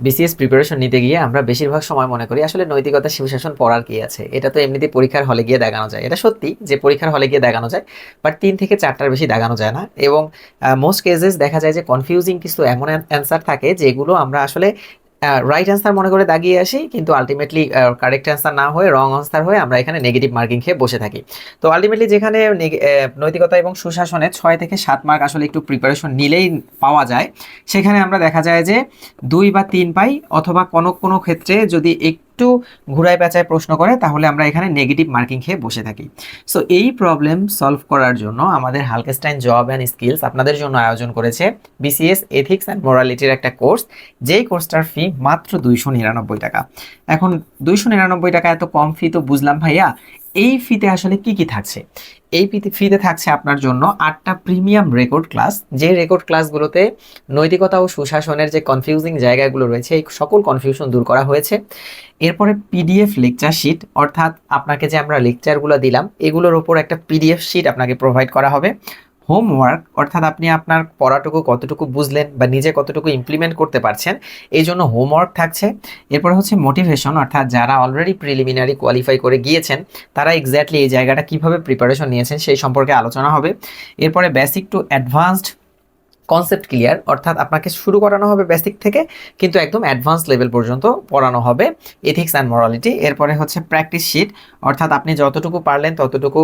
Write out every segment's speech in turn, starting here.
BCS preparation নিতে গিয়ে আমরা বেশিরভাগ সময় মনে করি আসলে নৈতিকতা শিবশাসন পড়ার কি আছে? এটা তো এমনিতে পরীক্ষার হলে গিয়ে দেখানো যায়। এটা সত্যি যে পরীক্ষার হলে গিয়ে দেখানো যায় বাট তিন থেকে চারটার বেশি দেখানো যায় না। এবং মোস্ট কেসেস দেখা যায় যে কনফিউজিং কিছু এমন অ্যান্সার থাকে যেগুলো আমরা আসলে রাইট অ্যান্সার মনে করে দাগিয়ে আসি, কিন্তু আলটিমেটলি কারেক্ট অ্যান্সার না হয়ে রং অ্যান্সার হয়ে আমরা এখানে নেগেটিভ মার্কিং খেয়ে বসে থাকি। তো আলটিমেটলি যেখানে নৈতিকতা এবং সুশাসনে ছয় থেকে সাত মার্ক আসলে একটু প্রিপারেশন নিলেই পাওয়া যায়, সেখানে আমরা দেখা যায় যে দুই বা তিন পাই অথবা কোনো কোনো ক্ষেত্রে যদি একটু ঘুরায় পেঁচায় প্রশ্ন করে, তাহলে আমরা এখানে নেগেটিভ মার্কিং খেয়ে বসে থাকি। সো এই প্রবলেম সলভ করার জন্য আমাদের হালকেস্টাইন জব অ্যান্ড স্কিলস আপনাদের জন্য আয়োজন করেছে বিসিএস এথিক্স অ্যান্ড মোরালিটির একটা কোর্স যেই কোর্সটার ফি মাত্র দুইশো নিরানব্বই টাকা। এখন দুইশো নিরানব্বই টাকা এত কম ফি তো বুঝলাম ভাইয়া। এই ফিতে আসলে কি কি থাকছে? এই ফিতে থাকছে আপনার জন্য আটটা প্রিমিয়াম রেকর্ড ক্লাস যে রেকর্ড ক্লাসগুলোতে নৈতিকতা ও সুশাসনের যে কনফিউজিং জায়গাগুলো রয়েছে, এই সকল কনফিউশন দূর করা হয়েছে। এরপরে পিডিএফ লেকচার শিট অর্থাৎ আপনাকে যে আমরা লেকচারগুলো দিলাম, এগুলোর ওপর একটা পিডিএফ শিট আপনাকে প্রোভাইড করা হবে। হোমওয়ার্ক অর্থাৎ আপনি আপনার পড়াটুকু কতটুকু বুঝলেন বা নিজে কতটুকু ইমপ্লিমেন্ট করতে পারছেন, এই জন্য হোমওয়ার্ক থাকছে। এরপর হচ্ছে মোটিভেশন অর্থাৎ যারা অলরেডি প্রিলিমিনারি কোয়ালিফাই করে গিয়েছেন, তারা এক্স্যাক্টলি এই জায়গাটা কীভাবে প্রিপারেশন নিয়েছেন সেই সম্পর্কে আলোচনা হবে। এরপরে basic to advanced concept clear অর্থাৎ আপনাকে শুরু করানো হবে বেসিক থেকে, কিন্তু একদম অ্যাডভান্স লেভেল পর্যন্ত পড়ানো হবে এথিক্স অ্যান্ড মরালিটি এরপরে হচ্ছে প্র্যাকটিস শিট অর্থাৎ আপনি যতটুকু পারলেন ততটুকু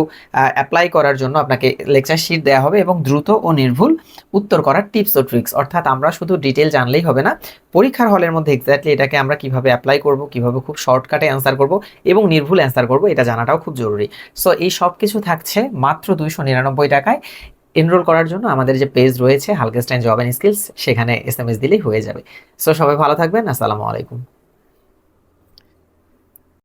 অ্যাপ্লাই করার জন্য আপনাকে লেকচার শিট দেওয়া হবে এবং দ্রুত ও নির্ভুল উত্তর করার টিপস ও ট্রিক্স অর্থাৎ আমরা শুধু ডিটেল জানলেই হবে না, পরীক্ষার হলের মধ্যে এক্স্যাক্টলি এটাকে আমরা কীভাবে অ্যাপ্লাই করব, কীভাবে খুব শর্টকাটে অ্যান্সার করব এবং নির্ভুল অ্যান্সার করব, এটা জানাটাও খুব জরুরি। সো এই সব কিছু থাকছে মাত্র দুইশো নিরানব্বই টাকায়। এনরোল করার জন্য আমাদের যে পেজ রয়েছে হালকেস্টাইন জব অ্যান্ড স্কিলস সেখানে এস দিলেই হয়ে যাবে। সো সবাই ভালো থাকবেন, আসসালামু আলাইকুম।